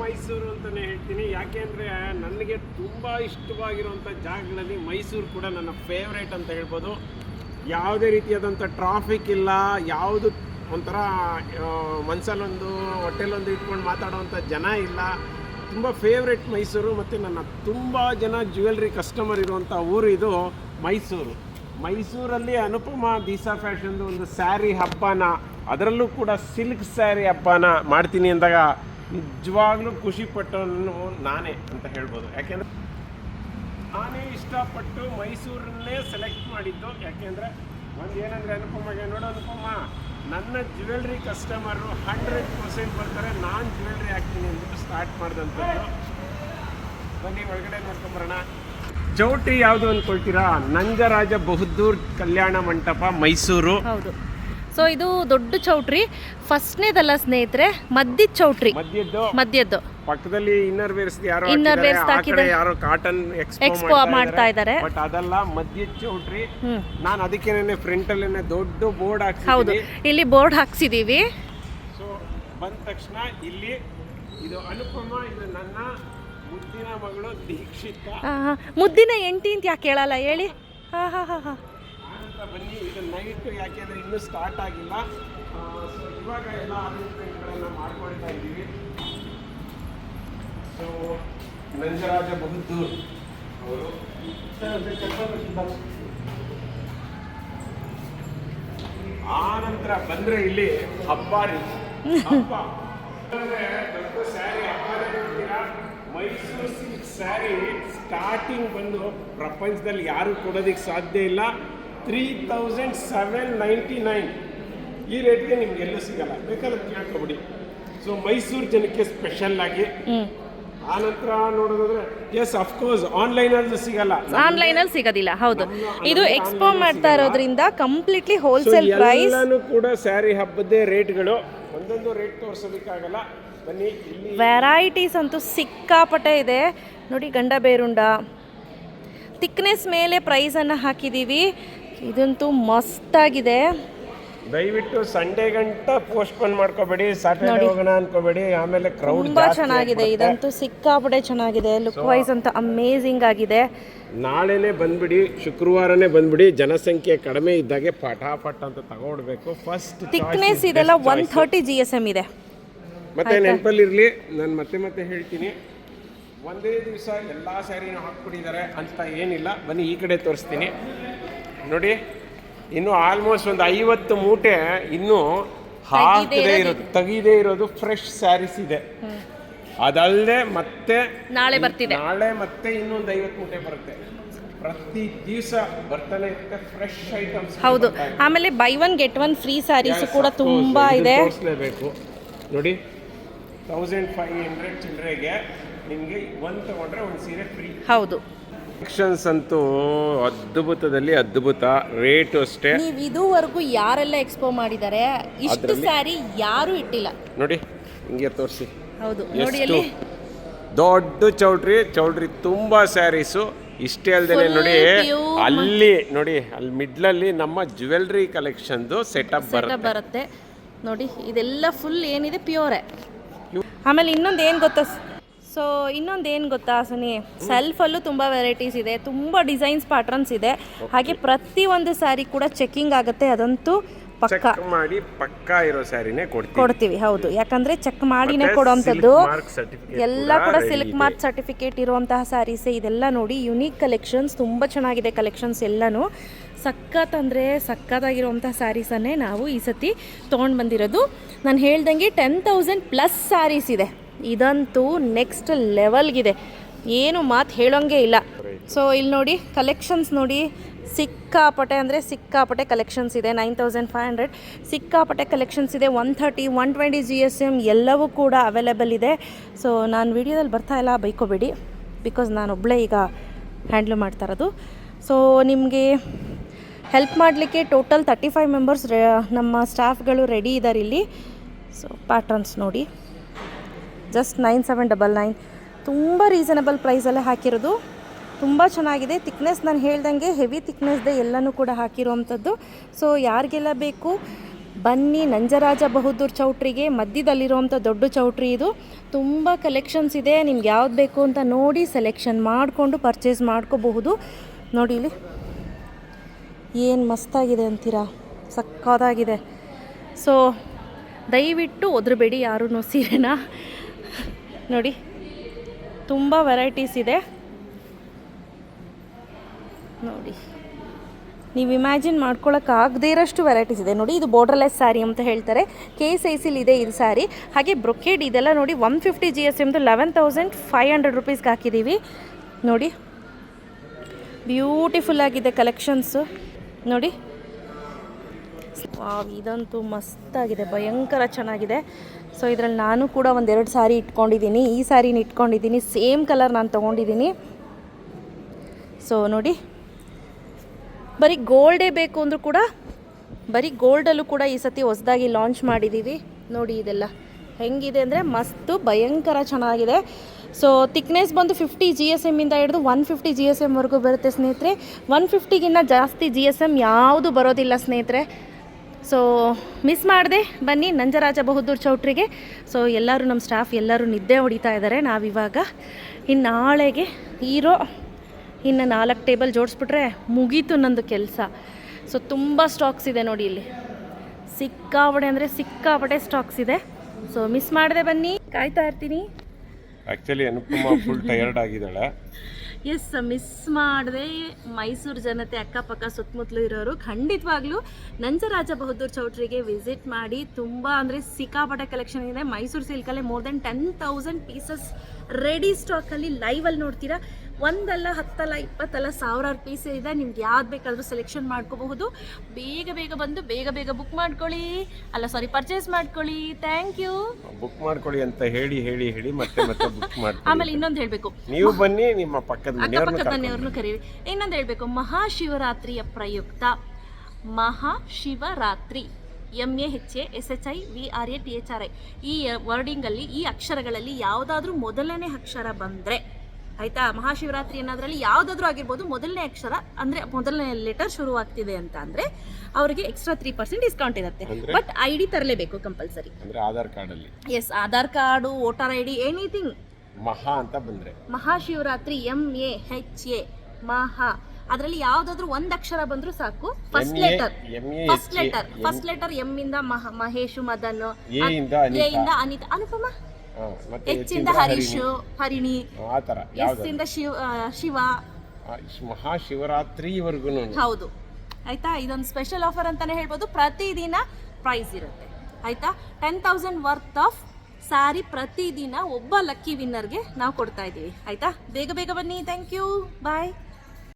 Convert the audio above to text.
ಮೈಸೂರು ಅಂತಲೇ ಹೇಳ್ತೀನಿ. ಯಾಕೆಂದರೆ ನನಗೆ ತುಂಬ ಇಷ್ಟವಾಗಿರುವಂಥ ಜಾಗಗಳಲ್ಲಿ ಮೈಸೂರು ಕೂಡ ನನ್ನ ಫೇವ್ರೇಟ್ ಅಂತ ಹೇಳ್ಬೋದು. ಯಾವುದೇ ರೀತಿಯಾದಂಥ ಟ್ರಾಫಿಕ್ ಇಲ್ಲ. ಯಾವುದು ಒಂಥರ ಮನಸ್ಸಲ್ಲೊಂದು ಹೊಟ್ಟೆಲೊಂದು ಇಟ್ಕೊಂಡು ಮಾತಾಡುವಂಥ ಜನ ಇಲ್ಲ. ತುಂಬ ಫೇವ್ರೇಟ್ ಮೈಸೂರು ಮತ್ತು ನನ್ನ ತುಂಬ ಜನ ಜ್ಯುವೆಲ್ರಿ ಕಸ್ಟಮರ್ ಇರುವಂಥ ಊರು ಇದು ಮೈಸೂರು. ಮೈಸೂರಲ್ಲಿ ಅನುಪಮ ದೀಸಾ ಫ್ಯಾಷನ್ದು ಒಂದು ಸ್ಯಾರಿ ಹಬ್ಬನ, ಅದರಲ್ಲೂ ಕೂಡ ಸಿಲ್ಕ್ ಸ್ಯಾರಿ ಹಬ್ಬನ ಮಾಡ್ತೀನಿ ಅಂದಾಗ ನಿಜವಾಗ್ಲೂ ಖುಷಿ ಪಟ್ಟವನು ನಾನೇ ಅಂತ ಹೇಳ್ಬೋದು. ಯಾಕೆಂದ್ರೆ ನಾನೇ ಇಷ್ಟಪಟ್ಟು ಮೈಸೂರನ್ನೇ ಸೆಲೆಕ್ಟ್ ಮಾಡಿದ್ದು. ಯಾಕೆಂದರೆ ಒಂದು ಏನಂದರೆ ಅನುಪಮಗೆ ನೋಡು ಅನುಪಮ, ನನ್ನ ಜ್ಯುವೆಲ್ರಿ ಕಸ್ಟಮರು ಹಂಡ್ರೆಡ್ ಪರ್ಸೆಂಟ್ ಬರ್ತಾರೆ. ನಾನು ಜ್ಯುವೆಲ್ರಿ ಹಾಕ್ತೀನಿ ಅಂದ್ಬಿಟ್ಟು ಸ್ಟಾರ್ಟ್ ಮಾಡಿದಂಥದ್ದು. ಬನ್ನಿ, ಒಳಗಡೆ ನೋಡ್ಕೊಂಬರೋಣ ಚೌಟ್ರಿ ಯಾವುದು ಅಂದ್ಕೊಳ್ತೀರಾ ನಂಜರಾಜ ಬಹುದ್ದೂರ್ ಕಲ್ಯಾಣ ಮಂಟಪ ಮೈಸೂರು. ಹೌದು. ಸೊ ಇದು ದೊಡ್ಡ ಚೌಟ್ರಿ. ಫಸ್ಟ್ನೇದಲ್ಲ ಸ್ನೇಹಿತರೆ ಮದ್ದಿದ ಚೌಟ್ರಿ. ಮಧ್ಯದ್ದು ಮದ್ಯದ್ದು ಪಕ್ಕದಲ್ಲಿ ಇನ್ನರ್ ವೇರ್ಸ್ ಯಾರೋ ಇನ್ನರ್ ವೇರ್ಸ್ ಹಾಕಿದ್ದಾರೆ. ಯಾರೋ ಕಾಟನ್ ಎಕ್ಸ್ಪೋ ಮಾಡ್ತಾ ಇದ್ದಾರೆ. ಬಟ್ ಅದಲ್ಲ ಮಧ್ಯ ಚೌಟ್ರಿ. ನಾನು ಅದಕ್ಕೇನೆ ಫ್ರಂಟ್ ಅಲ್ಲೇನೆ ದೊಡ್ಡ ಬೋರ್ಡ್ ಹೌದು. ಇಲ್ಲಿ ಬೋರ್ಡ್ ಹಾಕ್ಸಿದೀವಿ. ಸೊ ಬಂದ ತಕ್ಷಣ ಇಲ್ಲಿ ಇದು ಅನುಪಮ ಇದು ನನ್ನ ಮುದ್ದಿನ ಮಗಳು ದೀಕ್ಷಿತ. ಮುದ್ದಿನ ಎಂಟಿ ಅಂತ ಯಾಕೆ ಹೇಳಲ್ಲ ಹೇಳಿ. ಹಾ ಹಾ ಹಾ ಹಾ. ಆನಂತರ ಬನ್ನಿ, ಇದು ನೈಟ್ ಯಾಕೆಂದ್ರೆ ಇನ್ನೂ ಸ್ಟಾರ್ಟ್ ಆಗಿಲ್ಲ. ಸೊ ಇವಾಗ ಎಲ್ಲ ಅರೇಂಜ್ಮೆಂಟ್ಗಳನ್ನು ಮಾಡ್ಕೊಳ್ತಾ ಇದ್ದೀವಿ. ಸೊ ನಂಜರಾಜ ಬಹುದ್ದು ಅವರು. ಆ ನಂತರ ಬಂದ್ರೆ ಇಲ್ಲಿ ಹಬ್ಬ ರೀ. ಹಬ್ಬ. Saree Mysore silk saree starting ಬಂದು ಪ್ರಪಂಚದಲ್ಲಿ ಯಾರು ಕೊಡೋದಿಕ್ಕೆ ಸಾಧ್ಯ ಇಲ್ಲ. Three thousand seven ninety nine ಈ ರೇಟ್ಗೆ ನಿಮ್ಗೆ ಎಲ್ಲೂ ಸಿಗಲ್ಲ. ಬೇಕಾದ್ರೆ ಕೇಳ್ಕೊಬಿಡಿ. ಸೊ ಮೈಸೂರು ಜನಕ್ಕೆ ಸ್ಪೆಷಲ್ ಆಗಿ. ಆನಂತರ ನೋಡೋದಾದ್ರೆ ಎಸ್ ಅಫ್ಕೋರ್ಸ್ ಆನ್ಲೈನಲ್ಲಿ ಸಿಗಲ್ಲ. ಆನ್ಲೈನಲ್ಲಿ ಸಿಗೋದಿಲ್ಲ. ಹೌದು. ಇದು ಎಕ್ಸ್ಪೋ ಮಾಡ್ತಾ ಇರೋದ್ರಿಂದ ಕಂಪ್ಲೀಟ್ಲಿ ಹೋಲ್ಸೇಲ್ ಪ್ರೈಸ್ ಎಲ್ಲಾನು ಕೂಡ ಸ್ಯಾರಿ ಹಬ್ಬದ್ದೇ ರೇಟ್ಗಳು ಒಂದೊಂದು ರೇಟ್ ತೋರ್ಸೋದಕ್ಕಾಗಲ್ಲ. ಬನ್ನಿ ವೆರೈಟೀಸ್ ಅಂತೂ ಸಿಕ್ಕಾಪಟ್ಟೆ ಇದೆ. ನೋಡಿ ಗಂಡ ಬೇರುಂಡ. ತಿಕ್ನೆಸ್ ಮೇಲೆ ಪ್ರೈಸನ್ನು ಹಾಕಿದ್ದೀವಿ ಇದಂತೂ ಮಸ್ತಾಗಿದೆ. ದಯವಿಟ್ಟು ಸಂಡೇ ಗಂಟ ಪೋಸ್ಟ್ಪೋನ್ ಮಾಡ್ಕೋಬೇಡಿ ಸ್ಯಾಟರ್ಡೇ ಹೋಗೋಣ ಅನ್ಕೋಬೇಡಿ ಆಮೇಲೆ ಕ್ರೌಡ್ ತುಂಬಾ ಚೆನ್ನಾಗಿದೆ. ಇದಂತೂ ಸಿಕ್ಕಾಪಟ್ಟೆ ಚೆನ್ನಾಗಿದೆ. ಲುಕ್ ವೈಸ್ ಅಂತ ಅಮೇಜಿಂಗ್ ಆಗಿದೆ. ನಾಳೆನೇ ಬಂದ್ಬಿಡಿ ಶುಕ್ರವಾರನೇ ಬಂದ್ಬಿಡಿ ಜನಸಂಖ್ಯೆ ಕಡಿಮೆ ಇದ್ದಾಗೆ ಪಟಾಪಟ್ ಅಂತ ತಗೊಳ್ಬೇಕು. ಫಸ್ಟ್ ಥಿಕ್ನೆಸ್ ಇದೆಲ್ಲ one thirty G S M ಇದೆ. ಮತ್ತೆ ನೆನಪಲ್ಲಿರಲಿ ನಾನು ಮತ್ತೆ ಮತ್ತೆ ಹೇಳ್ತೀನಿ. ಒಂದೇ ದಿವಸ ಎಲ್ಲ ಸ್ಯಾರಿನೂ ಹಾಕ್ಬಿಟ್ಟಿದ್ದಾರೆ ಅಂತ ಏನಿಲ್ಲ. ಬನ್ನಿ ಈ ಕಡೆ ತೋರಿಸ್ತೀನಿ. ನೋಡಿ ಇನ್ನು ಆಲ್ಮೋಸ್ಟ್ ಒಂದು ಐವತ್ತು ಮೂಟೆ ಇನ್ನೂ ಹಾಕದೇ ಇರೋದು. ತೆಗೀದೇ ಇರೋದು ಫ್ರೆಶ್ ಸ್ಯಾರೀಸ್ ಇದೆ. ಅದಲ್ಲದೆ ಮತ್ತೆ ನಾಳೆ ಬರ್ತಿದೆ. ನಾಳೆ ಮತ್ತೆ ಇನ್ನೊಂದು ಐವತ್ತು ಮೂಟೆ ಬರುತ್ತೆ. ಪ್ರತಿ ದಿವಸ ಬರ್ತಾನೆ ಇರುತ್ತೆ ಫ್ರೆಶ್ ಐಟಮ್ಸ್ ಹೌದು. ಆಮೇಲೆ buy one get one free sarees ಕೂಡ ತುಂಬಾ ಇದೆ. ತೋರಿಸಲೇಬೇಕು. ನೋಡಿ ತೌಸಂಡ್ ಫೈವ್ ಹಂಡ್ರೆಡ್ ಚಿಲ್ಲರೆಗೆ ನಿಮಗೆ ಒಂದು ತಗೊಂಡ್ರೆ ಒಂದು ಸೀರೆ ಫ್ರೀ ಹೌದು. ಕಲೆಕ್ಷನ್ಸ್ ಅಂತೂ ಅದ್ಭುತದಲ್ಲಿ ಅದ್ಭುತ ರೇಟ್ ಅಷ್ಟೇ. ನೀವು ಇದುವರೆಗೂ ಯಾರೆಲ್ಲ ಎಕ್ಸ್ಪೋ ಮಾಡಿದ್ದಾರೆ? ಇಷ್ಟು ಸ್ಯಾರಿ ಯಾರು ಇಟ್ಟಿಲ್ಲ. ನೋಡಿ ಹಿಂಗೆ ತೋರಿಸಿ. ಹೌದು ನೋಡಿ ಎಷ್ಟು ಅಲ್ಲಿ. ದೊಡ್ಡ ಚೌಡ್ರಿ ಚೌಡ್ರಿ ತುಂಬಾ ಸ್ಯಾರೀಸು. ಇಷ್ಟೇ ಅಲ್ಲದೆ ನೋಡಿ ಅಲ್ಲಿ ನೋಡಿ ಅಲ್ಲಿ ಮಿಡ್ಲಲ್ಲಿ ನಮ್ಮ ಜ್ಯುವೆಲ್ರಿ ಕಲೆಕ್ಷನ್ದು ಸೆಟಪ್ ಸೆಟಪ್ ಬರುತ್ತೆ. ಬರುತ್ತೆ. ನೋಡಿ ಇದೆಲ್ಲ ಫುಲ್ ಏನಿದೆ? ಪ್ಯೂರೇ ಆಮೇಲೆ ಇನ್ನೊಂದು ಏನು ಗೊತ್ತಾ ಸೊ ಇನ್ನೊಂದು ಏನು ಗೊತ್ತಾ ಸುನಿ? ಸೆಲ್ಫಲ್ಲೂ ತುಂಬ ವೆರೈಟೀಸ್ ಇದೆ ತುಂಬ ಡಿಸೈನ್ಸ್ ಪ್ಯಾಟ್ರನ್ಸ್ ಇದೆ. ಹಾಗೆ ಪ್ರತಿ ಒಂದು ಸ್ಯಾರಿ ಕೂಡ ಚೆಕ್ಕಿಂಗ್ ಆಗುತ್ತೆ ಅದಂತೂ ಪಕ್ಕ. ಚೆಕ್ ಮಾಡಿ ಪಕ್ಕಾ ಇರೋ ಸ್ಯಾರಿನೇ ಕೊಡ್ತೀವಿ. ಕೊಡ್ತೀವಿ ಹೌದು. ಯಾಕಂದ್ರೆ ಚೆಕ್ ಮಾಡಿನೇ ಮತ್ತೆ ಕೊಡುವಂಥದ್ದು silk mark certificate ಎಲ್ಲ ಕೂಡ ಕೂಡ ಸಿಲ್ಕ್. ಮಾರ್ಕ್ ಸರ್ಟಿಫಿಕೇಟ್ ಇರುವಂತಹ ಸ್ಯಾರೀಸೇ ಇದೆಲ್ಲ ನೋಡಿ ಯುನೀಕ್ ಕಲೆಕ್ಷನ್ಸ್ ತುಂಬ ಚೆನ್ನಾಗಿದೆ ಕಲೆಕ್ಷನ್ಸ್ ಎಲ್ಲನೂ. ಸಖತ್ ಅಂದರೆ ಸಖತ್ತಾಗಿರುವಂಥ ಸ್ಯಾರೀಸನ್ನೇ ನಾವು ಈ ಸತಿ ತೊಗೊಂಡು ಬಂದಿರೋದು. ನಾನು ಹೇಳ್ದಂಗೆ ಟೆನ್ ತೌಸಂಡ್ ಪ್ಲಸ್ ಸ್ಯಾರೀಸ್ ಇದೆ. ಇದಂತೂ ನೆಕ್ಸ್ಟ್ ಲೆವೆಲ್ಗಿದೆ ಏನು ಮಾತು ಹೇಳೋಂಗೆ ಇಲ್ಲ. ಸೊ ಇಲ್ಲಿ ನೋಡಿ ಕಲೆಕ್ಷನ್ಸ್ ನೋಡಿ, ಸಿಕ್ಕಾಪಟ್ಟೆ ಅಂದರೆ ಸಿಕ್ಕಾಪಟ್ಟೆ ಕಲೆಕ್ಷನ್ಸ್ ಇದೆ ನೈನ್ ತೌಸಂಡ್ ಫೈವ್ ಹಂಡ್ರೆಡ್ ಸಿಕ್ಕಾಪಟ್ಟೆ ಕಲೆಕ್ಷನ್ಸ್ ಇದೆ one thirty one twenty G S M ಎಲ್ಲವೂ ಕೂಡ ಅವೈಲೇಬಲ್ ಇದೆ. ಸೊ ನಾನು ವಿಡಿಯೋದಲ್ಲಿ ಬರ್ತಾ ಇಲ್ಲ, ಬೈಕೋಬೇಡಿ. ಬಿಕಾಸ್ ನಾನು ಒಬ್ಬಳೇ ಈಗ ಹ್ಯಾಂಡ್ಲ್ ಮಾಡ್ತಾ ಇರೋದು. ಸೊ ನಿಮಗೆ ಹೆಲ್ಪ್ ಮಾಡಲಿಕ್ಕೆ ಟೋಟಲ್ ತರ್ಟಿ ಫೈವ್ ಮೆಂಬರ್ಸ್ ನಮ್ಮ ಸ್ಟಾಫ್ಗಳು ರೆಡಿ ಇದ್ದಾರೆ ಇಲ್ಲಿ. ಸೊ ಪ್ಯಾಟ್ರನ್ಸ್ ನೋಡಿ. Just nine seven double nine. ತುಂಬ ರೀಸನಬಲ್ ಪ್ರೈಸಲ್ಲೇ ಹಾಕಿರೋದು. ತುಂಬ ಚೆನ್ನಾಗಿದೆ. ತಿಕ್ನೆಸ್ ನಾನು ಹೇಳ್ದಂಗೆ ಹೆವಿ ತಿಕ್ನೆಸ್ದೆ ಎಲ್ಲನೂ ಕೂಡ ಹಾಕಿರುವಂಥದ್ದು. ಸೊ ಯಾರಿಗೆಲ್ಲ ಬೇಕು, ಬನ್ನಿ ನಂಜರಾಜ ಬಹದ್ದೂರ್ ಚೌಟ್ರಿಗೆ. ಮಧ್ಯದಲ್ಲಿರುವಂಥ ದೊಡ್ಡ ಚೌಟ್ರಿ ಇದು. ತುಂಬ ಕಲೆಕ್ಷನ್ಸ್ ಇದೆ. ನಿಮ್ಗೆ ಯಾವ್ದು ಬೇಕು ಅಂತ ನೋಡಿ ಸೆಲೆಕ್ಷನ್ ಮಾಡಿಕೊಂಡು ಪರ್ಚೇಸ್ ಮಾಡ್ಕೋಬಹುದು. ನೋಡಿ ಇಲ್ಲಿ. ಏನು ಮಸ್ತಾಗಿದೆ ಅಂತೀರಾ? ಸಕ್ಕದಾಗಿದೆ ಸೊ ದಯವಿಟ್ಟು ಒದ್ರಬೇಡಿ ಯಾರೂ ಸೀರೆನ. ನೋಡಿ, ತುಂಬ ವೆರೈಟೀಸ್ ಇದೆ. ನೋಡಿ, ನೀವು ಇಮ್ಯಾಜಿನ್ ಮಾಡ್ಕೊಳಕ್ಕೆ ಆಗದೇ ಇರೋಷ್ಟು ವೆರೈಟೀಸ್ ಇದೆ. ನೋಡಿ, ಇದು ಬಾರ್ಡರ್ಲೆಸ್ ಸ್ಯಾರಿ ಅಂತ ಹೇಳ್ತಾರೆ. ಕೆ ಸೈಸಲ್ಲಿ ಇದೆ ಇದು ಸ್ಯಾರಿ ಹಾಗೆ ಬ್ರೊಕೇಡ್ ಇದೆಲ್ಲ ನೋಡಿ ಒನ್ ಫಿಫ್ಟಿ ಜಿ ಎಸ್ ಎಮ್ದು ಲೆವೆನ್ ತೌಸಂಡ್ ಫೈವ್ ಹಂಡ್ರೆಡ್ ರುಪೀಸ್ಗೆ ಹಾಕಿದ್ದೀವಿ ನೋಡಿ ಬ್ಯೂಟಿಫುಲ್ ಆಗಿದೆ ಕಲೆಕ್ಷನ್ಸು ನೋಡಿ ವಾವ್, ಇದಂತೂ ಮಸ್ತಾಗಿದೆ, ಭಯಂಕರ ಚೆನ್ನಾಗಿದೆ. ಸೊ ಇದರಲ್ಲಿ ನಾನು ಕೂಡ ಒಂದೆರಡು ಸಾರಿ ಇಟ್ಕೊಂಡಿದ್ದೀನಿ. ಈ ಸಾರಿನ ಇಟ್ಕೊಂಡಿದ್ದೀನಿ. ಸೇಮ್ ಕಲರ್ ನಾನು ತೊಗೊಂಡಿದ್ದೀನಿ. ಸೊ ನೋಡಿ. ಬರೀ ಗೋಲ್ಡೇ ಬೇಕು ಅಂದರೂ ಕೂಡ, ಬರೀ ಗೋಲ್ಡಲ್ಲೂ ಕೂಡ ಈ ಸತಿ ಹೊಸದಾಗಿ ಲಾಂಚ್ ಮಾಡಿದ್ದೀವಿ ನೋಡಿ ಇದೆಲ್ಲ. ಹೆಂಗಿದೆ ಅಂದರೆ ಮಸ್ತು, ಭಯಂಕರ ಚೆನ್ನಾಗಿದೆ. ಸೊ ತಿಕ್ನೆಸ್ ಬಂದು ಫಿಫ್ಟಿ ಜಿ ಎಸ್ ಎಮ್ಮಿಂದ ಹಿಡಿದು ಒನ್ ಫಿಫ್ಟಿ ಜಿ ಎಸ್ ಎಮ್ವರೆಗೂ ಬರುತ್ತೆ ಸ್ನೇಹಿತರೆ. ಒನ್ ಫಿಫ್ಟಿಗಿನ್ನ ಜಾಸ್ತಿ ಜಿ ಎಸ್ ಎಂ ಯಾವುದು ಬರೋದಿಲ್ಲ ಸ್ನೇಹಿತರೆ. ಸೊ ಮಿಸ್ ಮಾಡಿದೆ. ಬನ್ನಿ, ನಂಜರಾಜ ಬಹದ್ದೂರ್ ಚೌಟ್ರಿಗೆ. ಸೊ ಎಲ್ಲರೂ ನಮ್ಮ ಸ್ಟಾಫ್ ಎಲ್ಲರೂ ನಿದ್ದೆ ಹೊಡಿತಾ ಇದ್ದಾರೆ ನಾವಿವಾಗ ಇನ್ನು ನಾಳೆಗೆ ಇರೋ ಇನ್ನು ನಾಲ್ಕು ಟೇಬಲ್ ಜೋಡಿಸ್ಬಿಟ್ರೆ ಮುಗೀತು ನಂದು ಕೆಲಸ. ಸೊ ತುಂಬ ಸ್ಟಾಕ್ಸ್ ಇದೆ ನೋಡಿ ಇಲ್ಲಿ. ಸಿಕ್ಕಾಪಡೆ ಅಂದರೆ ಸಿಕ್ಕಾಪಡೆ ಸ್ಟಾಕ್ಸ್ ಇದೆ. ಸೊ ಮಿಸ್ ಮಾಡಿದೆ ಬನ್ನಿ. ಕಾಯ್ತಾ ಇರ್ತೀನಿ. ಆಕ್ಚುಲಿ ಅನುಪಮ ಫುಲ್ ಟಯರ್ಡ್ ಆಗಿದ್ದಾಳೆ. ಎಸ್ ಮಿಸ್ ಮಾಡದೆ. ಮೈಸೂರು ಜನತೆ ಅಕ್ಕಪಕ್ಕ ಸುತ್ತಮುತ್ತಲು ಇರೋರು ಖಂಡಿತವಾಗ್ಲೂ ನಂಜರಾಜ ಬಹದ್ದೂರ್ ಚೌಟ್ರಿಗೆ ವಿಸಿಟ್ ಮಾಡಿ ತುಂಬ ಅಂದರೆ ಸಿಕ್ಕಾಪಟ್ಟೆ ಕಲೆಕ್ಷನ್ ಇದೆ. Mysuru ಸಿಲ್ಕಲ್ಲೇ more than ten thousand pieces ready ಸ್ಟಾಕಲ್ಲಿ ಲೈವಲ್ಲಿ ನೋಡ್ತೀರಾ? ಒಂದಲ್ಲ ಹತ್ತಲ್ಲ ಇಪ್ಪತ್ತಲ್ಲ ಸಾವಿರಾರು ಪೀಸ್ ಇದೆ. ನಿಮ್ಗೆ ಯಾವ್ದು ಬೇಕಾದರೂ ಸೆಲೆಕ್ಷನ್ ಮಾಡ್ಕೋಬಹುದು. ಬೇಗ ಬೇಗ ಬಂದು ಬೇಗ ಬೇಗ ಬುಕ್ ಮಾಡ್ಕೊಳ್ಳಿ. ಅಲ್ಲ ಸಾರಿ ಪರ್ಚೇಸ್ ಮಾಡ್ಕೊಳ್ಳಿ. ಥ್ಯಾಂಕ್ ಯು ಬುಕ್ ಮಾಡ್ಕೊಳ್ಳಿ ಅಂತ ಹೇಳಿ ಹೇಳಿ ಹೇಳಿ ಮತ್ತೆ ಮತ್ತೆ ಬುಕ್ ಮಾಡಿ ಆಮೇಲೆ ಇನ್ನೊಂದು ಹೇಳಬೇಕು. ನೀವು ಬನ್ನಿ ನಿಮ್ಮ ಪಕ್ಕದ ಮನೆಯವರನ್ನು ಅಕ್ಕಪಕ್ಕದ ಮನೆಯವ್ರನ್ನು ಕರೀರಿ. ಇನ್ನೊಂದು ಹೇಳಬೇಕು ಮಹಾಶಿವರಾತ್ರಿಯ ಪ್ರಯುಕ್ತ. Mahashivaratri. M A H A S H I V R A T H R I ಈ ವರ್ಡಿಂಗಲ್ಲಿ ಈ ಅಕ್ಷರಗಳಲ್ಲಿ ಯಾವುದಾದ್ರೂ ಮೊದಲನೇ ಅಕ್ಷರ ಬಂದರೆ ಆಯಿತಾ? ಮಹಾಶಿವರಾತ್ರಿ ಅನ್ನೋದ್ರಲ್ಲಿ ಯಾವುದಾದ್ರೂ ಆಗಿರ್ಬೋದು ಮೊದಲನೇ ಅಕ್ಷರ ಅಂದರೆ ಮೊದಲನೇ ಲೆಟರ್ ಶುರುವಾಗ್ತಿದೆ ಅಂತ ಅಂದರೆ ಅವರಿಗೆ ಎಕ್ಸ್ಟ್ರಾ ತ್ರೀ ಪರ್ಸೆಂಟ್ ಡಿಸ್ಕೌಂಟ್ ಇರುತ್ತೆ. ಬಟ್ ಐ ಡಿ ತರಲೇಬೇಕು ಕಂಪಲ್ಸರಿ ಅಂದ್ರೆ ಆಧಾರ್ ಕಾರ್ಡ್ ಅಲ್ಲಿ yes Aadhaar card voter I D anything Maha ಅಂತ ಬಂದ್ರೆ? Mahashivaratri M A H A Maha. ಅದರಲ್ಲಿ ಯಾವ್ದಾದ್ರು ಒಂದ್ ಅಕ್ಷರ ಬಂದ್ರು ಸಾಕು. First letter first letter first letter M ಇಂದ ಮಹೇಶ್ ಮದನ್. ಎ ಇಂದ ಅನಿತ. ಅನುಪಮ ಹಾ, ಮತ್ತೆ ಎಚ್ ಎಚ್ ಇಂದ ಇಂದ ಹರೀಶು ಹರಿಣಿ ಆ ಶಿವ ಯಾವ್ದು? ಶಿವ ಶಿವ. ಮಹಾಶಿವರಾತ್ರಿವರೆಗೂ ಹೌದು. ಆಯ್ತಾ? ಇದೊಂದು ಸ್ಪೆಷಲ್ ಆಫರ್ ಅಂತಾನೆ ಹೇಳ್ಬೋದು. ಪ್ರತಿದಿನ ಪ್ರೈಸ್ ಇರುತ್ತೆ. ಆಯ್ತಾ? Ten thousand worth of sari ಪ್ರತಿದಿನ ಒಬ್ಬ ಲಕ್ಕಿ ವಿನ್ನರ್ಗೆ ನಾವು ಕೊಡ್ತಾ ಇದ್ದೀವಿ. ಆಯ್ತಾ? ಬೇಗ ಬೇಗ ಬನ್ನಿ. Thank you bye